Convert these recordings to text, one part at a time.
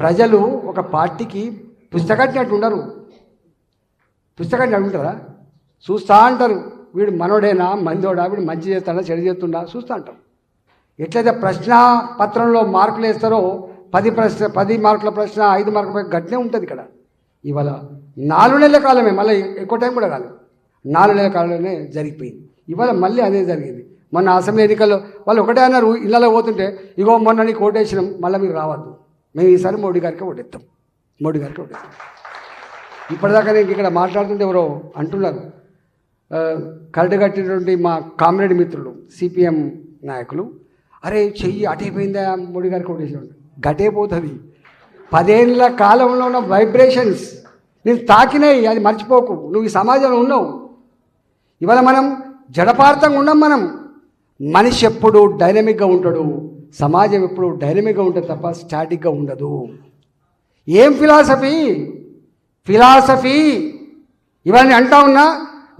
ప్రజలు ఒక పార్టీకి పుస్తకట్టినట్టు ఉండరు. పుస్తకాన్ని అడుగుతారా చూస్తా అంటారు. వీడు మనోడేనా? మందోడా? వీడు మంచి చేస్తాడా? చెడు చేస్తుండా? చూస్తూ అంటారు. ఎట్లయితే ప్రశ్న పత్రంలో మార్కులు వేస్తారో పది ప్రశ్న పది మార్కుల ప్రశ్న ఐదు మార్కుల గట్టినే ఉంటుంది ఇక్కడ. ఇవాళ నాలుగు నెలల కాలమే మళ్ళీ ఎక్కువ టైం కూడా కాదు నాలుగు నెలల కాలంలోనే జరిగిపోయింది. ఇవాళ మళ్ళీ అదే జరిగింది. మొన్న అసెంబ్లీ ఎన్నికల్లో వాళ్ళు ఒకటే అన్నారు ఇళ్ళలో పోతుంటే ఇగో మొన్న నీకు ఓటేసినాం మళ్ళీ మీరు రావద్దు. మేము ఈసారి మోడీ గారికి ఓటేస్తాం మోడీ గారికి ఓటేస్తాం ఇప్పటిదాకా నేను ఇక్కడ మాట్లాడుతుంటే ఎవరో అంటున్నారు. ఆ, కట్టినటువంటి మా కామ్రేడ్ మిత్రులు సిపిఎం నాయకులు అరే చెయ్యి అటైపోయిందా మోడీ గారికి కొట్టేసాడు గటే పోతుంది. పదేళ్ళ కాలంలో ఉన్న వైబ్రేషన్స్ నేను తాకినాయి అది మర్చిపోకు. నువ్వు ఈ సమాజంలో ఉన్నావు. ఇవాళ మనం జడపార్థంగా ఉన్నాం మనం. మనిషి ఎప్పుడు డైనమిక్గా ఉంటాడు. సమాజం ఎప్పుడు డైనమిక్గా ఉంటుంది తప్ప స్టాటిక్గా ఉండదు. ఏం ఫిలాసఫీ? ఫిలాసఫీ. ఇవన్నీ అంటా ఉన్నా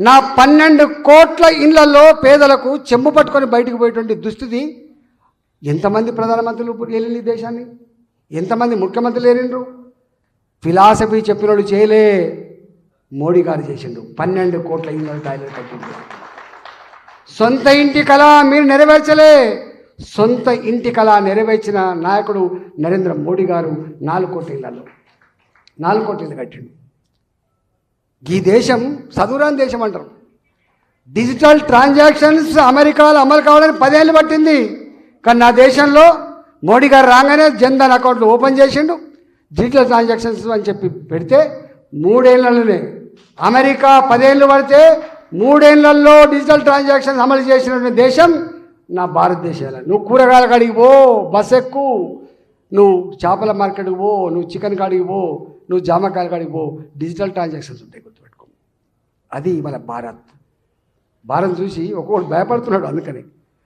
నా పన్నెండు కోట్ల ఇళ్ళలో పేదలకు చెంబు పట్టుకొని బయటకు పోయేటువంటి దుస్థితి ఎంతమంది ప్రధానమంత్రులు వెళ్ళింది దేశాన్ని? ఎంతమంది ముఖ్యమంత్రులు ఏరిండ్రు ఫిలాసఫీ చెప్పిన వాళ్ళు చేయలే. మోడీ గారు చేసిండు. పన్నెండు కోట్ల ఇళ్ళ టాయిలెట్ కట్టిండు. సొంత ఇంటి కళ మీరు నెరవేర్చలే. సొంత ఇంటి కళ నెరవేర్చిన నాయకుడు నరేంద్ర మోడీ గారు నాలుగు కోట్ల ఇళ్ళలో. నాలుగు కోట్ల ఇల్లు కట్టిండు. ఈ దేశం చదువురాని దేశం అంటారు. డిజిటల్ ట్రాన్సాక్షన్స్ అమెరికాలో అమలు కావడానికి పదేళ్ళు పట్టింది. కానీ నా దేశంలో మోడీ గారు రాగానే జన్ధన్ అకౌంట్లు ఓపెన్ చేసిండు. డిజిటల్ ట్రాన్సాక్షన్స్ అని చెప్పి పెడితే మూడేళ్ళలోనే అమెరికా పదేళ్ళు పడితే మూడేళ్ళలో డిజిటల్ ట్రాన్సాక్షన్స్ అమలు చేసినటువంటి దేశం నా భారతదేశంలో. నువ్వు కూరగాయల కాడికి పో బస్ ఎక్కు నువ్వు చేపల మార్కెట్కి పో నువ్వు చికెన్ కాడికి పో నువ్వు జామకాయల కాడికి పో డిజిటల్ ట్రాన్సాక్షన్స్ ఉంటాయి గుర్తుపెట్టుకో. అది మన భారత్. భారత్ చూసి ఒక్కొక్కడు భయపడుతున్నాడు అందుకని.